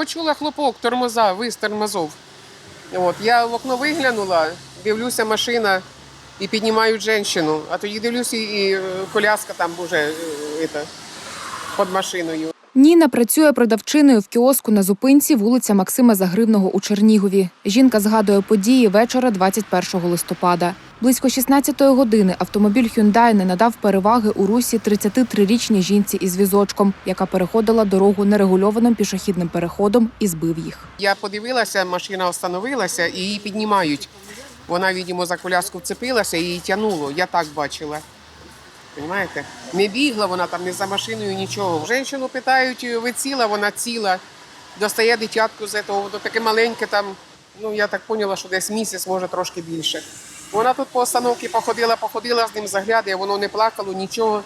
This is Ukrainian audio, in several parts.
почула хлопок, тормоза, вис тормозов. От, я в окно виглянула, дивлюся, машина і піднімають жінку. А тоді дивлюся, і, е, коляска там вже е, під машиною. Ніна працює продавчиною в кіоску на зупинці вулиця Максима Загривного у Чернігові. Жінка згадує події вечора 21 листопада. Близько 16-ї години автомобіль Hyundai не надав переваги у русі 33-річній жінці із візочком, яка переходила дорогу нерегульованим пішохідним переходом і збив їх. Я подивилася, машина остановилася і її піднімають. Вона, відомо, за коляску вцепилася і її тягнуло. Я так бачила. Понимаєте? Не бігла вона там не за машиною, нічого. Женщину питають, ви ціла, вона ціла. Достає дитятку з того, до таке маленьке там, ну я так поняла, що десь місяць, може трошки більше. Вона тут по остановці походила, походила з ним, заглядає, воно не плакало, нічого.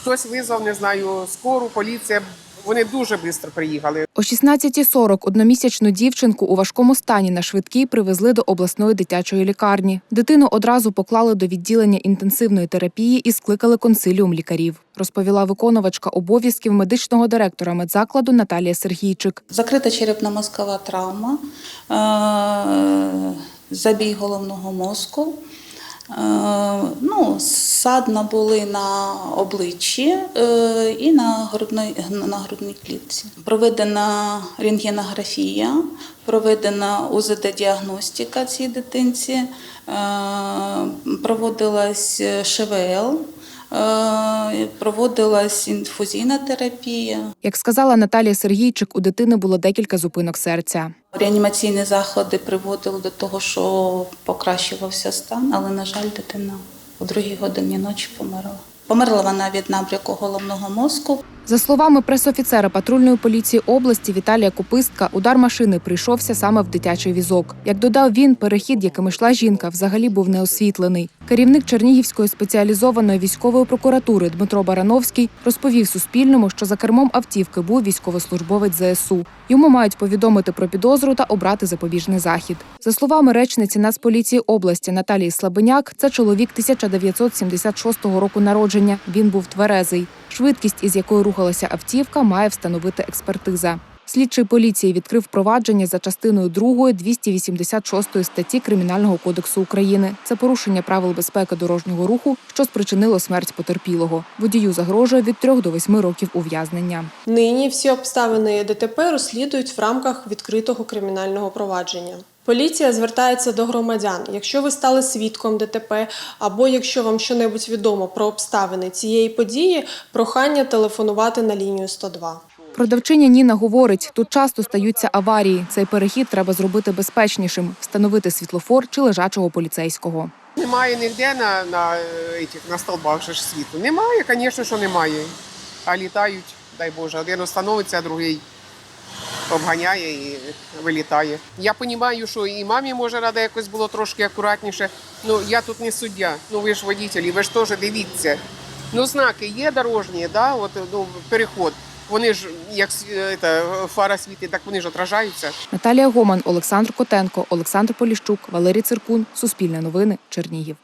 Хтось визвав, не знаю, скору, поліція. Вони дуже швидко приїхали. О 16.40 одномісячну дівчинку у важкому стані на швидкій привезли до обласної дитячої лікарні. Дитину одразу поклали до відділення інтенсивної терапії і скликали консиліум лікарів, розповіла виконувачка обов'язків медичного директора медзакладу Наталія Сергійчик. Закрита черепно-мозкова травма, е, забій головного мозку. Е, Ну, садна були на обличчі е, і на грудній, на грудній клітці. Проведена рентгенографія, проведена УЗД-діагностика цій дитинці, е, проводилась ШВЛ, е, проводилась інфузійна терапія. Як сказала Наталія Сергійчик, у дитини було декілька зупинок серця. Реанімаційні заходи приводили до того, що покращувався стан, але, на жаль, дитина у другій годині ночі померла. Померла вона від набряку головного мозку. За словами пресофіцера патрульної поліції області Віталія Копистка, удар машини прийшовся саме в дитячий візок. Як додав він, перехід, яким йшла жінка, взагалі був неосвітлений. Керівник Чернігівської спеціалізованої військової прокуратури Дмитро Барановський розповів Суспільному, що за кермом автівки був військовослужбовець ЗСУ. Йому мають повідомити про підозру та обрати запобіжний захід. За словами речниці Нацполіції області Наталії Слабеняк, це чоловік 1976 року народження. Він був тверезий. Швидкість, із якою рухалася автівка, має встановити експертиза. Слідчий поліції відкрив провадження за частиною 2 286 статті Кримінального кодексу України. Це порушення правил безпеки дорожнього руху, що спричинило смерть потерпілого. Водію загрожує від 3 до 8 років ув'язнення. Нині всі обставини ДТП розслідують в рамках відкритого кримінального провадження. Поліція звертається до громадян. Якщо ви стали свідком ДТП, або якщо вам щонебудь відомо про обставини цієї події, прохання телефонувати на лінію 102. Продавчиня Ніна говорить, тут часто стаються аварії. Цей перехід треба зробити безпечнішим, встановити світлофор чи лежачого поліцейського. Немає ніде на, на, е, на столбах ж світу. Немає, звісно, що немає. А літають, дай Боже, один остановиться, а другий обганяє і вилітає. Я розумію, що і мамі може рада якось було трошки акуратніше. Ну я тут не суддя. Ну ви ж водителі, ви ж теж дивіться. Ну, знаки є дорожні, да, от, ну, переход. Вони ж як е, це, фара світить, так вони ж отражаються. Наталія Гоман, Олександр Котенко, Олександр Поліщук, Валерій Циркун. Суспільне новини. Чернігів.